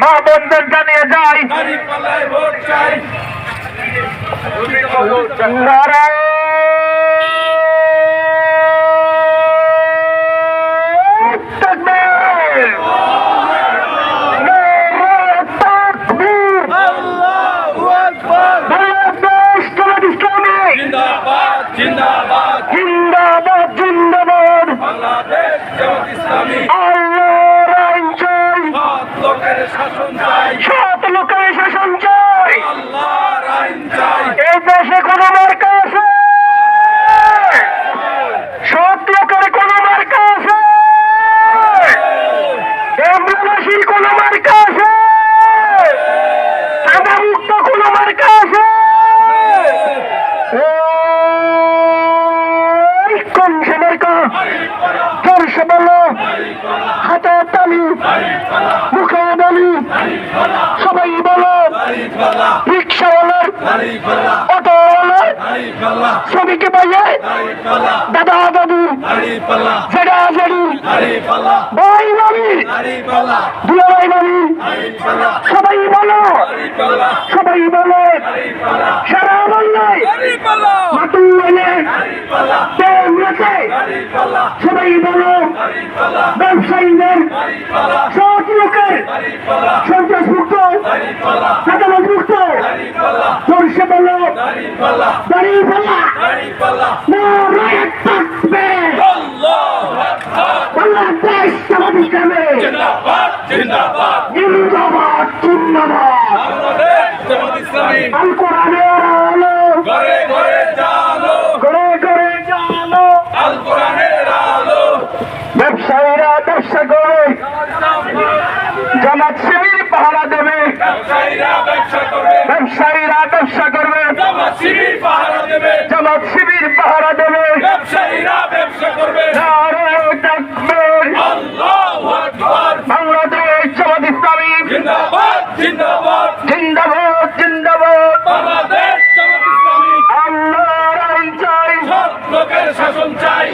মা বোনদের জানিয়ে যাই। নারায়ণ জিন্দাবাদ। জিন্দাবাদ জিন্দাবাদ। বাংলাদেশ জামাত ইসলামী। সৎ লোকের শাসন চাই। এই দেশে কোনো মার্কা আছে? সৎ লোকের কোনো মার্কা আছে? এমরাশির কোনো মার্কা আছে? সাদা কোনো মার্কা আছে? কোন সে মার্কা? জোরসে বলো হাতে তালি তালি সবাই বলো। রিক্সাওয়ালার, অটোওয়ালার, শ্রমিক ভাইয়ে দাদা দাদু জেডা জেডি ভাই ভাবি দুলাভাই ভাবি সবাই বলো। সবাই বলো। দাঁড়িপাল্লা সবাই বলো ব্যবসায়ীদের সৎ লোকের সন্ত্রাস মুক্ত সাদাবাদ মুক্ত সরষে বলো দাঁড়িয়ে বাংলাদেশ ইসলামী জিন্দাবাদ জিন্দাবাদ। আল কোরআনের আলো। ঘরে ঘরে ব্যবসায়ীরা ব্যবসা করবে জামাত শিবির পাহারা দেবে। ব্যবসায়ীরা ব্যবসা করবে। জামাত শিবির পাহারা দেবে। জিন্দাবাদ চাই। লোকের শাসন চাই।